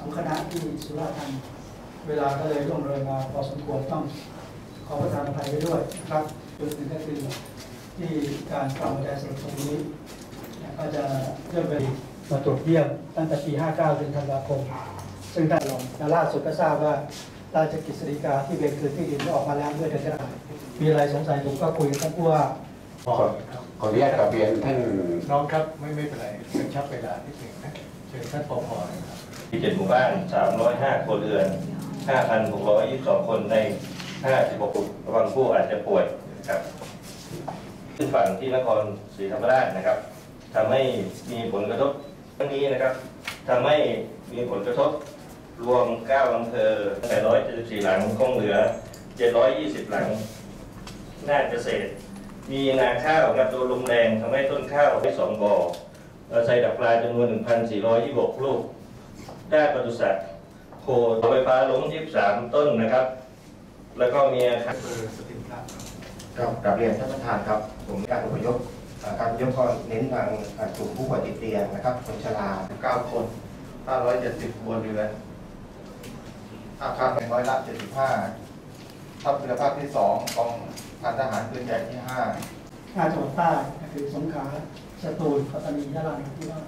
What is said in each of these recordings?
สองคณะที่สุราษฎร์ธานีเวลาก็เลยล่วงเลยมาพอสมควรต้องขอประทานอภัยไว้ด้วยนะครับจุดหนึ่งก็คือที่การกล่าวบรรยายสรุปตรงนี้เนี่ยก็จะเริ่มไปมาตรวจเยี่ยมตั้งแต่ปี 59เดือนธันวาคม ซึ่งท่านรองและล่าสุดก็ทราบว่าราชกิจสฎีกาที่เวรคืนที่ดินได้ออกมาแล้วเมื่อเดือนกรกฎาคมมีอะไรสงสัยผมก็คุยกับท่านผู้ว่าขอขออนุญาตกลับเรียนท่านน้องครับไม่ไม่เป็นไรเป็นชับเวลานิดหนึ่งนะเชิญท่านปพนะครับมี เจ็ดหมู่บ้าน305ครัวเรือน5,622คนใน56ระวังผู้อาจจะป่วยครับขึ้นฝั่งที่นครศรีธรรมราชนะครับทำให้มีผลกระทบทั้งนี้นะครับทำให้มีผลกระทบรวม9อำเภอ874หลังคงเหลือ720หลังน่านเกษตรมีนาข้าวกับโดนลมแรงทำให้ต้นข้าวไปสองบ่อใส่ดักปลาจำนวน1,426ลูก ด้านปศุสัตว์โคเสาไฟฟ้าล้ม23 ต้นนะครับ แล้วก็มีอาคารเบอร์สติมพระครับกลับเรียนท่านประธานครับ ผมการอพยพเอ่อการอพยพก็เน้นทางเอ่อกลุ่มผู้ป่วยติดเตียงนะครับ คนชรา 9 คน 570ครัวเรือนอาคารเป็นร้อยละ 75ทัพเรือภาคที่ 2 กองพันทหารปืนใหญ่ที่5ห้าจังหวัดใต้ก็คือสงขลาสตูลปัตตานียะลาที่ว่า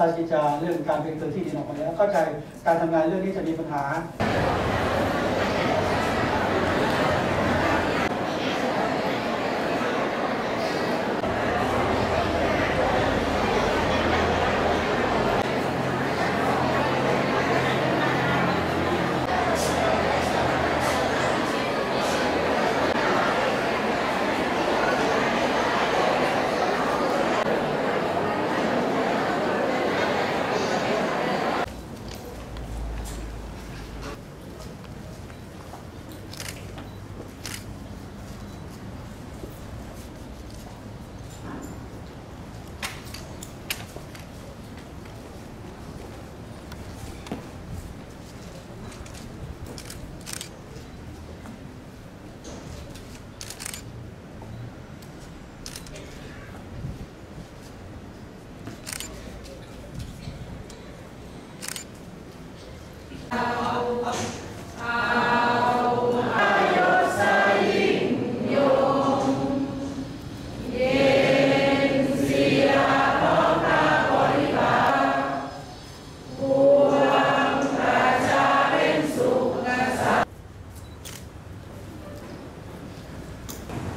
ราชกิจจาเรื่องการเป็นตัวที่ดินออกมาแล้วเข้าใจการทำงานเรื่องนี้จะมีปัญหา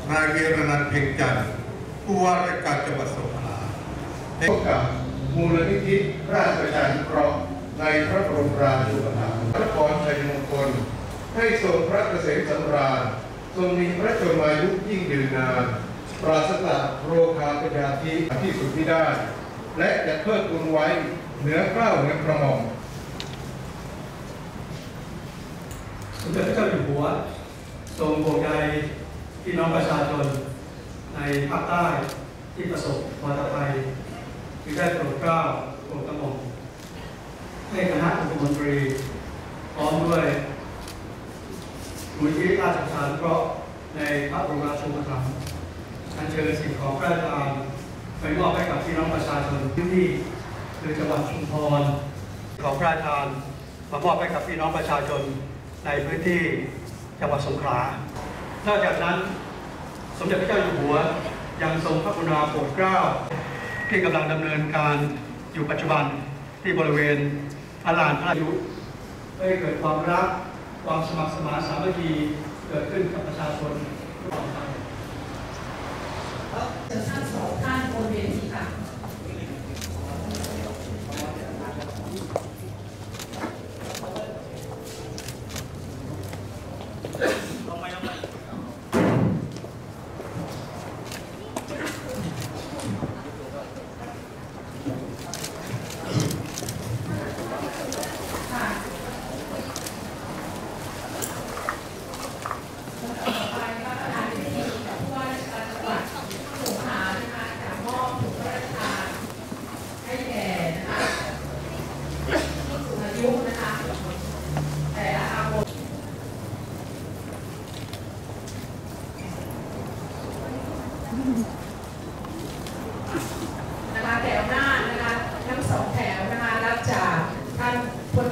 นายเวียรนันท์เพ่งจันทร์ผู้ว่าราชการจังหวัดสงขลาพบกับมูลนิธิราชประชานุเคราะห์ในพระบรมราชูปถัมภ์นครชัยมงคล ให้ทรงพระเกษมสำราญทรงมีพระชนมายุยิ่งยืนนาน ปราศจากโรคาพยาธิที่สุดที่ได้ และจะเพิ่มทุนไว้เหนือเกล้าเหนือกระหม่อมสมเด็จพระเจ้าอยู่หัวทรงห่วงใย พี่น้องประชาชนในภาคใต้ที่ประสบวาตภัยจึงได้โปรดเกล้าโปรดกระหม่อมให้คณะองคมนตรีพร้อมด้วยมูลนิธิราชประชานเคราะในพระบรมราชูปถัมภ์อัญเชิญสิ่งของพระราชทานไปมอบให้กับพี่น้องประชาชนที่นี่คือจังหวัดชุมพรของพระราชทานมามอบให้กับพี่น้องประชาชนในพื้นที่จังหวัดสงขลา นอกจากนั้น สมเด็จพระเจ้าอยู่หัวยังทรงพระกรุณาโปรดเกล้า ที่กำลังดำเนินการอยู่ปัจจุบันที่บริเวณอาลานพระอายุให้เกิดความรัก ความสมัครสมานสามัคคีเกิดขึ้นกับประชาชนทุกคนครับเชิญท่านสองท่านบนเวทีค่ะ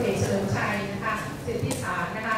เอกเฉลิมชัยนะคะสิทธิสารนะคะ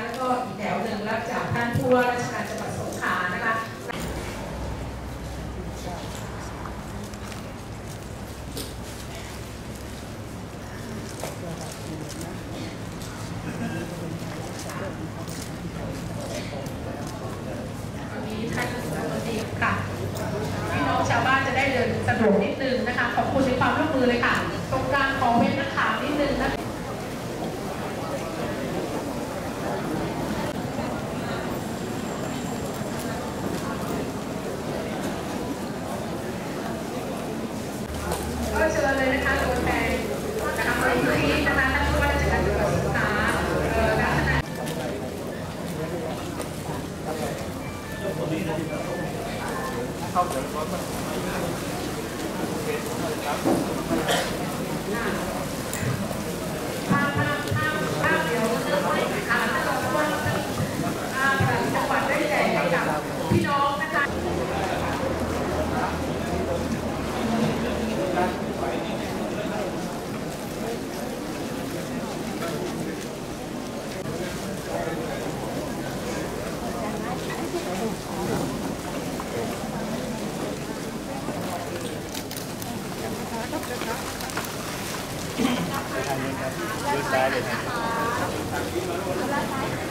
ทางนี้ครับเลี้ยวซ้ายเลยครั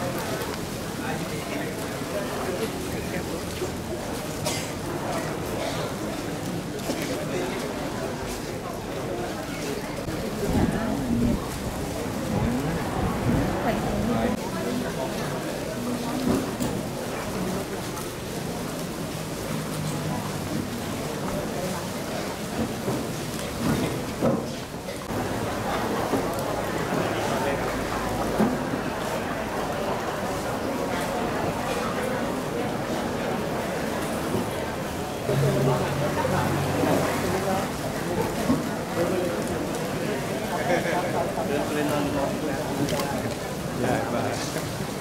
บ Yeah, but...